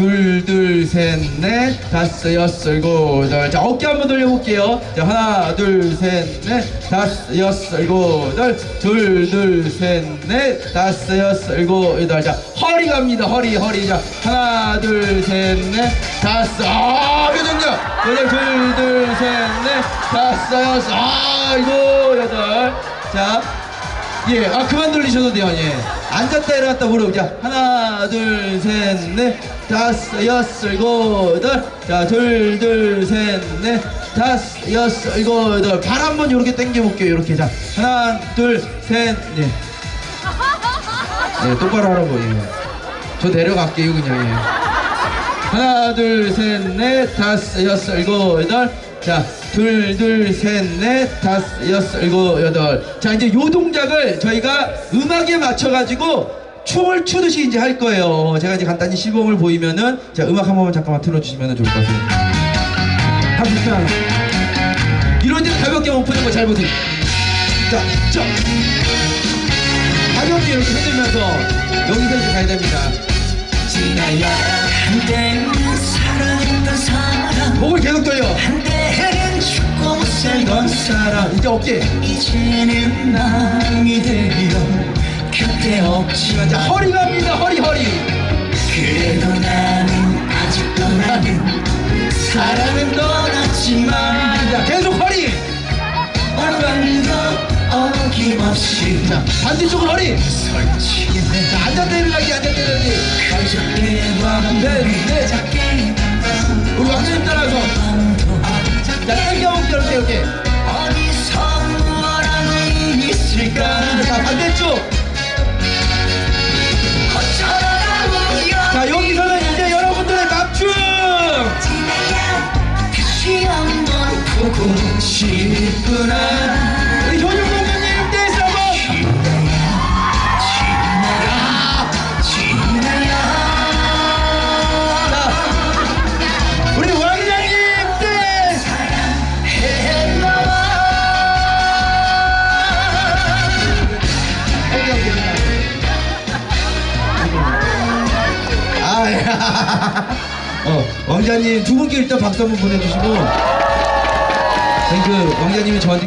둘, 둘, 셋, 넷, 다섯, 여섯, 일곱, 여덟. 자, 어깨 한번 돌려볼게요. 자, 하나, 둘, 셋, 넷, 다섯, 여섯, 일곱, 여덟. 둘, 둘, 셋, 넷, 다섯, 여섯, 일곱, 여덟. 자, 허리 갑니다. 허리, 허리. 자, 하나, 둘, 셋, 넷, 다섯. 아, 회전력. 여덟, 둘, 둘, 셋, 넷, 다섯, 여섯. 아, 일곱, 여덟. 자, 예, 아 그만 돌리셔도 돼요. 예, 앉았다 일어났다 무릎. 자, 하나, 둘, 셋, 넷, 다섯, 여섯, 일곱, 여덟. 자, 둘, 둘, 셋, 넷, 다섯, 여섯, 일곱, 여덟. 발 한 번 이렇게 당겨 볼게요. 이렇게 자, 하나, 둘, 셋, 넷. 예, 똑바로 하라고. 예. 저 내려갈게요, 그냥. 예. 하나, 둘, 셋, 넷, 다섯, 여섯, 일곱, 여덟. 자, 둘, 둘, 셋, 넷, 다섯, 여섯, 일곱, 여덟. 자, 이제 요 동작을 저희가 음악에 맞춰 가지고 춤을 추듯이 이제 할 거예요. 제가 이제 간단히 시범을 보이면은, 자, 음악 한 번만 잠깐만 틀어주시면 좋을 것 같아요. 합시다. 이럴 때 가볍게 못 푸는 거 잘 보세요. 자, 자. 가볍게 이렇게 흔들면서 여기서 이제 가야 됩니다. 사람 이제 어깨 이제는 남이 되어 곁에 없지만 자 허리 갑니다. 허리 허리. 그래도 나는 아직도 나는 사랑은 떠났지만 자 계속 허리. 오늘도 어김없이 자 반대쪽 허리. 설치네 자 앉았다 일어나기 앉았다 일어나기 가족의 밤 네네. 작게 우리 왕자님 따라서. 자 당겨볼게 이렇게 이렇게 어, 왕자님 두 분께 일단 박수 한번 보내주시고, 그, 왕자님이 저한테